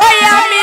Oi, amigo.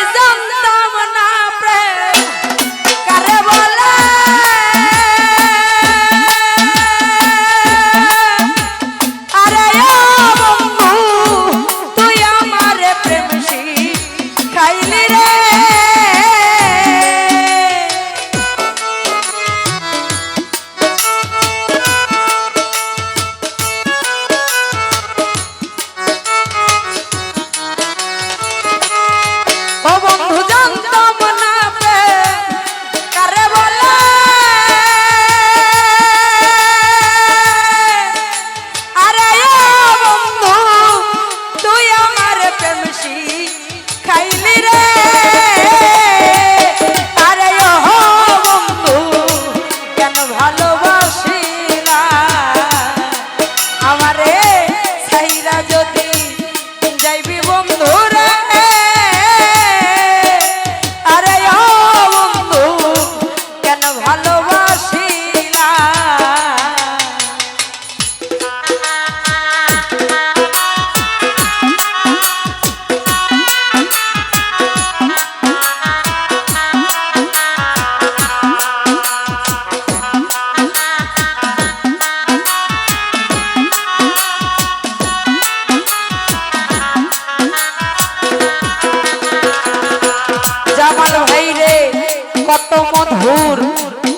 মধুর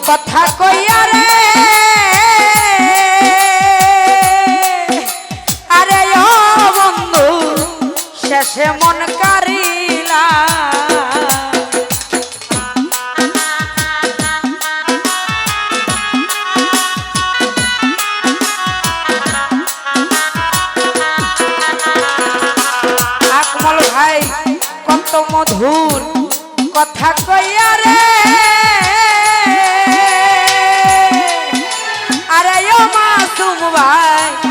কথা কইয়া মাসুম ভাই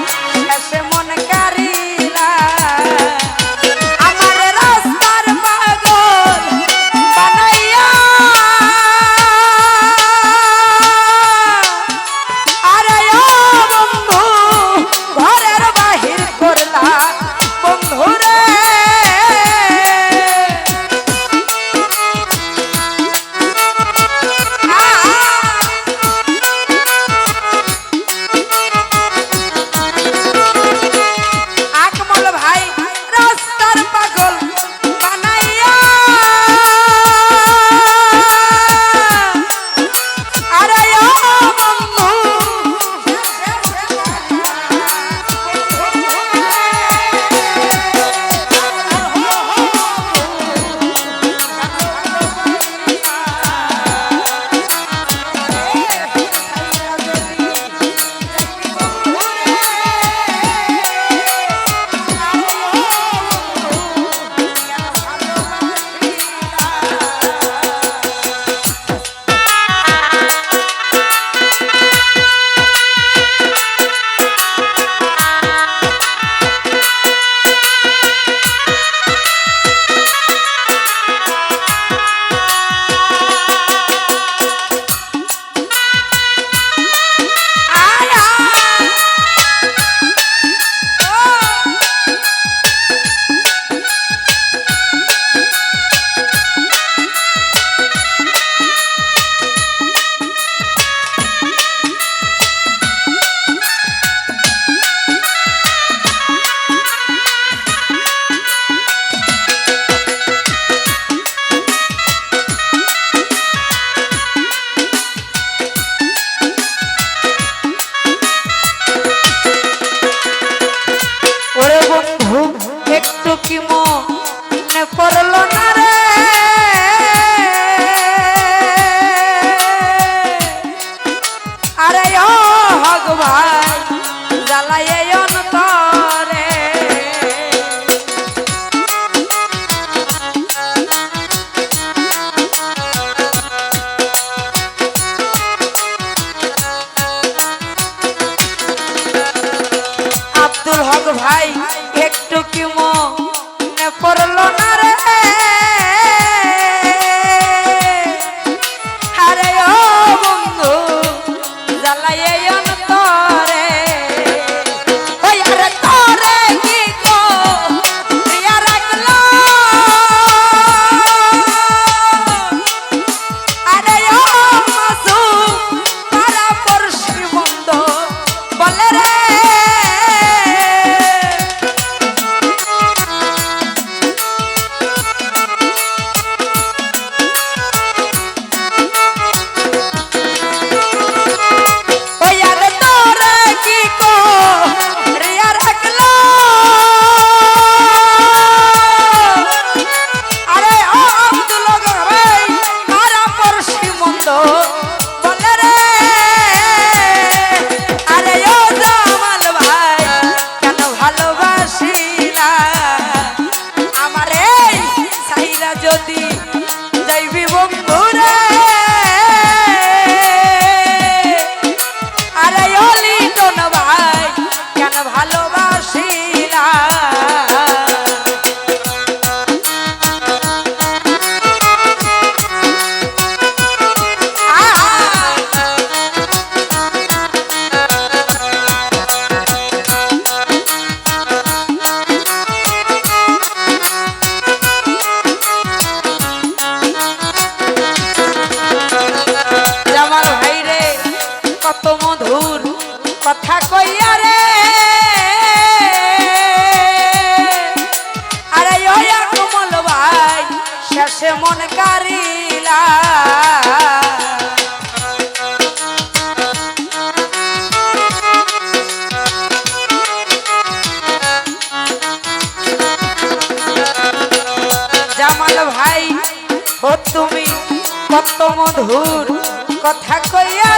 পড়লো না ती दैवी কথা কইয়া রে। আরে ওয়া কমল ভাই, শেষে মন কারিলা। জামাল ভাই, ও তুমি কত মধুর কথা কইয়া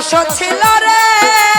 দোষ ছিল রে।